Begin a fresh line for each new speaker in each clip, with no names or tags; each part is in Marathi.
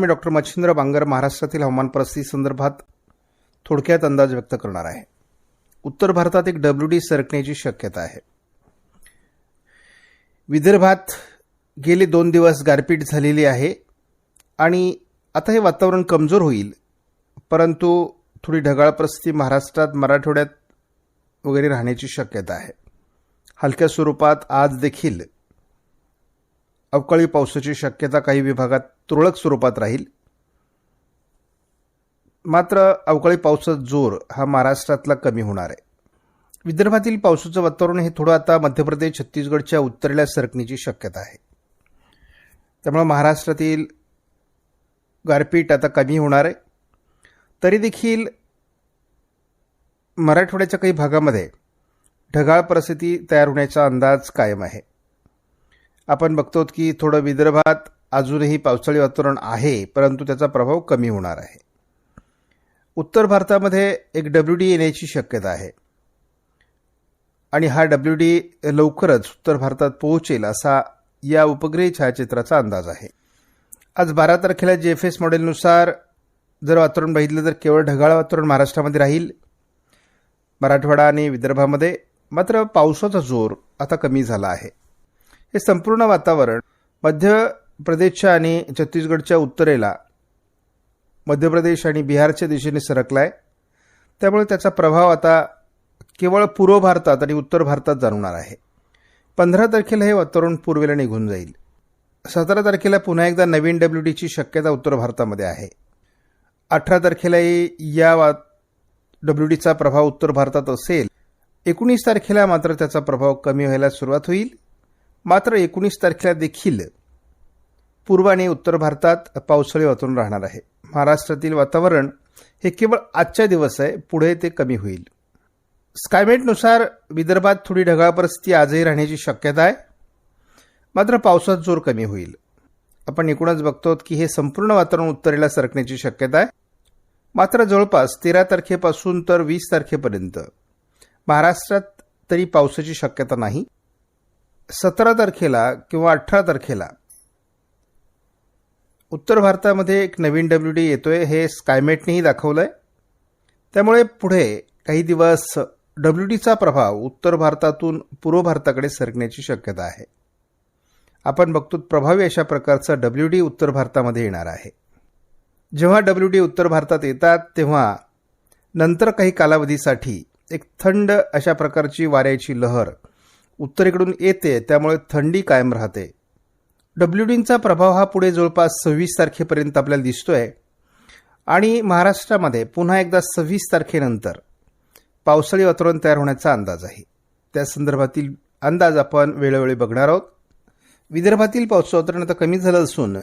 मी डॉक्टर मच्छिंद्र बांगर महाराष्ट्रातील हवामान परिस्थिती संदर्भात थोडक्यात अंदाज व्यक्त करणार आहे. उत्तर भारतात एक डब्ल्यू डी सरकण्याची शक्यता आहे. विदर्भात गेले दोन दिवस गारपीट झालेली आहे आणि आता हे वातावरण कमजोर होईल परंतु थोडी ढगाळ परिस्थिती महाराष्ट्रात मराठवाड्यात वगैरे राहण्याची शक्यता आहे. हलक्या स्वरूपात आज देखील अवकाळी पावसाची शक्यता काही विभागात तुरळक स्वरूपात राहील. मात्र अवकाळी पावसाचा जोर हा महाराष्ट्रातला कमी होणार आहे. विदर्भातील पावसाचं वातावरण हे थोडं आता मध्य प्रदेश छत्तीसगडच्या उत्तरेला सरकण्याची शक्यता आहे. त्यामुळे महाराष्ट्रातील गारपीट आता कमी होणार आहे. तरी देखील मराठवाड्याच्या काही भागामध्ये ढगाळ परिस्थिती तयार होण्याचा अंदाज कायम आहे. आपण बघतो की थोडं विदर्भात अजूनही पावसाळी वातावरण आहे परंतु त्याचा प्रभाव कमी होणार आहे. उत्तर भारतामध्ये एक डब्ल्यू डी येण्याची शक्यता आहे. आणि हा डब्ल्यू डी लवकरच उत्तर भारतात पोहोचेल असा या उपग्रही छायाचित्राचा अंदाज आहे. आज बारा तारखेला जे एफ एस मॉडेलनुसार जर वातावरण बघितलं तर केवळ ढगाळ वातावरण महाराष्ट्रामध्ये राहील मराठवाडा आणि विदर्भामध्ये मात्र पावसाचा जोर आता कमी झाला आहे. हे संपूर्ण वातावरण मध्य प्रदेशच्या आणि छत्तीसगडच्या उत्तरेला मध्य प्रदेश आणि बिहारच्या दिशेने सरकला आहे त्यामुळे त्याचा प्रभाव आता केवळ पूर्व भारतात आणि उत्तर भारतात जाणवणार आहे. पंधरा तारखेला हे वातावरण पूर्वेला निघून जाईल. सतरा तारखेला पुन्हा एकदा नवीन डब्ल्यू डीची शक्यता उत्तर भारतामध्ये आहे. अठरा तारखेलाही या वा डब्ल्यू डीचा प्रभाव उत्तर भारतात असेल. एकोणीस तारखेला मात्र त्याचा प्रभाव कमी व्हायला सुरुवात होईल. मात्र एकोणीस तारखेला देखील पूर्व आणि उत्तर भारतात पावसाळी वातावरण राहणार आहे. महाराष्ट्रातील वातावरण हे केवळ आजच्या दिवस आहे पुढे ते कमी होईल. स्कायमेटनुसार विदर्भात थोडी ढगाळ परिस्थिती आजही राहण्याची शक्यता आहे. मात्र पावसात जोर कमी होईल. आपण एकूणच बघतो की हे संपूर्ण वातावरण उत्तरेला सरकण्याची शक्यता आहे. मात्र जवळपास तेरा तारखेपासून तर वीस तारखेपर्यंत महाराष्ट्रात तरी पावसाची शक्यता नाही. सतरा तारखेला किंवा अठरा तारखेला. उत्तर भारतामध्ये एक नवीन डब्ल्यू डी येतोय हे स्कायमेटनेही दाखवलं आहे त्यामुळे पुढे काही दिवस डब्ल्यू डीचा प्रभाव उत्तर भारतातून पूर्व भारताकडे सरकण्याची शक्यता आहे. आपण बघतो प्रभावी अशा प्रकारचा डब्ल्यू डी उत्तर भारतामध्ये येणार आहे. जेव्हा डब्ल्यू डी उत्तर भारतात येतात तेव्हा नंतर काही कालावधीसाठी एक थंड अशा प्रकारची वाऱ्याची लहर उत्तरेकडून येते त्यामुळे थंडी कायम राहते. डब्ल्यू डींचा प्रभाव हा पुढे जवळपास सव्वीस तारखेपर्यंत आपल्याला दिसतोय. आणि महाराष्ट्रामध्ये पुन्हा एकदा सव्वीस तारखेनंतर पावसाळी वातावरण तयार होण्याचा अंदाज आहे. त्या संदर्भातील अंदाज आपण वेळोवेळी बघणार आहोत. विदर्भातील पावसाचं वातावरण आता कमी झालं असून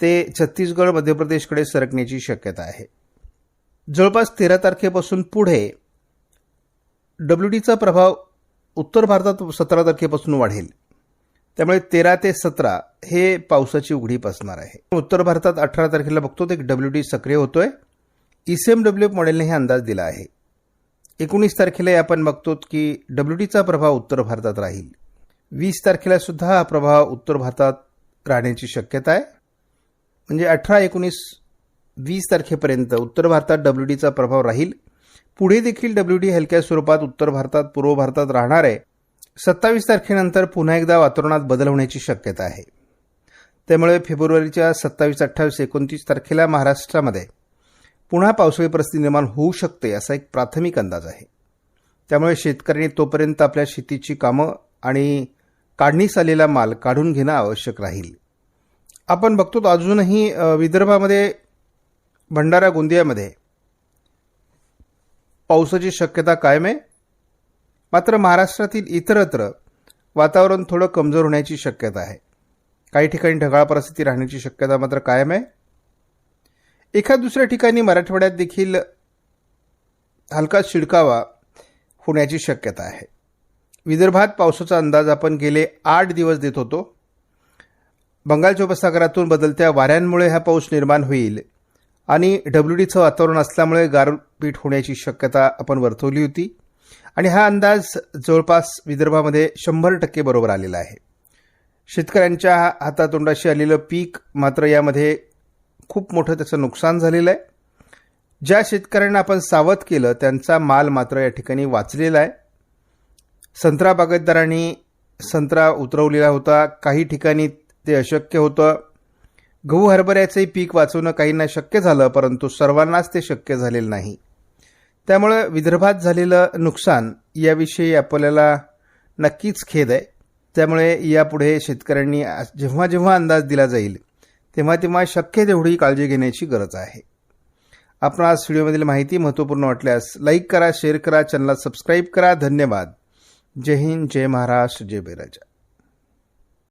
ते छत्तीसगड मध्य प्रदेशकडे सरकण्याची शक्यता आहे. जवळपास तेरा तारखेपासून पुढे डब्ल्यू डीचा प्रभाव उत्तर भारतात सतरा तारखेपासून वाढेल. त्यामुळे तेरा ते सतरा हे पावसाची उघडीप असणार आहे. उत्तर भारतात अठरा तारखेला बघतो ते डब्ल्यू डी सक्रिय होतोय. ईसीएम डब्ल्यू मॉडेलने हे अंदाज दिला आहे. एकोणीस तारखेला आपण बघतो की डब्ल्यू डीचा प्रभाव उत्तर भारतात राहील. वीस तारखेला सुद्धा हा प्रभाव उत्तर भारतात राहण्याची शक्यता आहे. म्हणजे अठरा एकोणीस वीस तारखेपर्यंत उत्तर भारतात डब्ल्यू डीचा प्रभाव राहील. पुढे देखील डब्ल्यू डी हलक्या स्वरूपात उत्तर भारतात पूर्व भारतात राहणार आहे सत्तावीस तारखेनंतर पुन्हा एकदा वातावरणात बदल होण्याची शक्यता आहे. त्यामुळे फेब्रुवारीच्या सत्तावीस अठ्ठावीस एकोणतीस तारखेला महाराष्ट्रामध्ये पुन्हा पावसाळी परिस्थिती निर्माण होऊ शकते असा एक प्राथमिक अंदाज आहे. त्यामुळे शेतकऱ्यांनी तोपर्यंत आपल्या शेतीची कामं आणि काढणीस आलेला माल काढून घेणं आवश्यक राहील. आपण बघतो अजूनही विदर्भामध्ये भंडारा गोंदियामध्ये पावसाची शक्यता कायम आहे. मात्र महाराष्ट्रातील इतरत्र वातावरण थोडं कमजोर होण्याची शक्यता आहे. काही ठिकाणी ढगाळ परिस्थिती राहण्याची शक्यता मात्र कायम आहे. एखाद दुसऱ्या ठिकाणी मराठवाड्यात देखील हलका शिडकावा होण्याची शक्यता आहे. विदर्भात पावसाचा अंदाज आपण गेले आठ दिवस देत होतो. बंगालच्या उपसागरातून बदलत्या वाऱ्यांमुळे हा पाऊस निर्माण होईल आणि डब्ल्यू डीचं वातावरण असल्यामुळे गार पीठ होण्याची शक्यता आपण वर्तवली होती. आणि हा अंदाज जवळपास विदर्भामध्ये शंभर टक्के बरोबर आलेला आहे. शेतकऱ्यांच्या हातातोंडाशी आलेलं पीक मात्र यामध्ये खूप मोठं त्याचं नुकसान झालेलं आहे. ज्या शेतकऱ्यांना आपण सावध केलं त्यांचा माल मात्र या ठिकाणी वाचलेला आहे. संत्रा बागायतदारांनी संत्रा उतरवलेला होता. काही ठिकाणी ते अशक्य होतं. गहू हरभऱ्याचंही पीक वाचवणं काहींना शक्य झालं परंतु सर्वांनाच ते शक्य झालेलं नाही. त्यामुळं विदर्भात झालेलं नुकसान याविषयी आपल्याला नक्कीच खेद आहे. त्यामुळे यापुढे शेतकऱ्यांनी जेव्हा जेव्हा अंदाज दिला जाईल तेव्हा तेव्हा शक्य तेवढी काळजी घेण्याची गरज आहे. आपण आज व्हिडिओमधील माहिती महत्त्वपूर्ण वाटल्यास लाईक करा शेअर करा चॅनलला सबस्क्राईब करा. धन्यवाद. जय हिंद जय महाराष्ट्र जय बेराजा